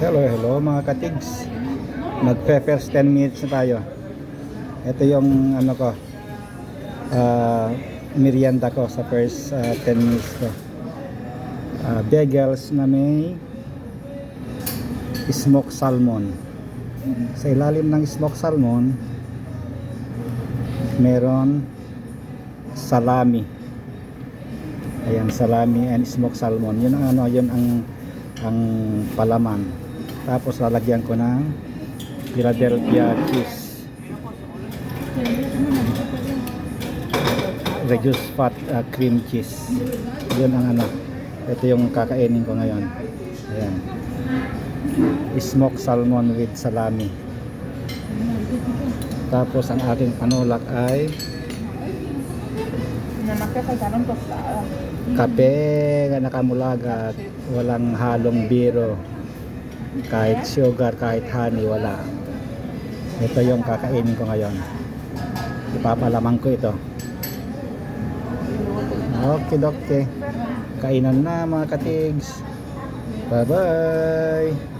Hello, hello mga katigs. Nagpe-first 10 minutes na tayo. Ito yung ano ko, ah, merienda ko sa first ah, 10 minutes ko. Ah, bagels na may smoked salmon. Sa ilalim ng smoked salmon, meron salami. Ayan, salami and smoked salmon. Yun ang ano, yun ang ang palaman. Tapos lalagyan ko ng Philadelphia cheese. Reduced fat uh, cream cheese. Yun ang ano. Ito yung kakainin ko ngayon. Ayan. Smoked salmon with salami. Tapos ang aking panulak ay kape nga nakamulagat walang halong biro kahit sugar kahit honey wala. Ito yung kakainin ko ngayon. Ipapalamang ko ito. Okay okay kainan na mga katigs. Bye bye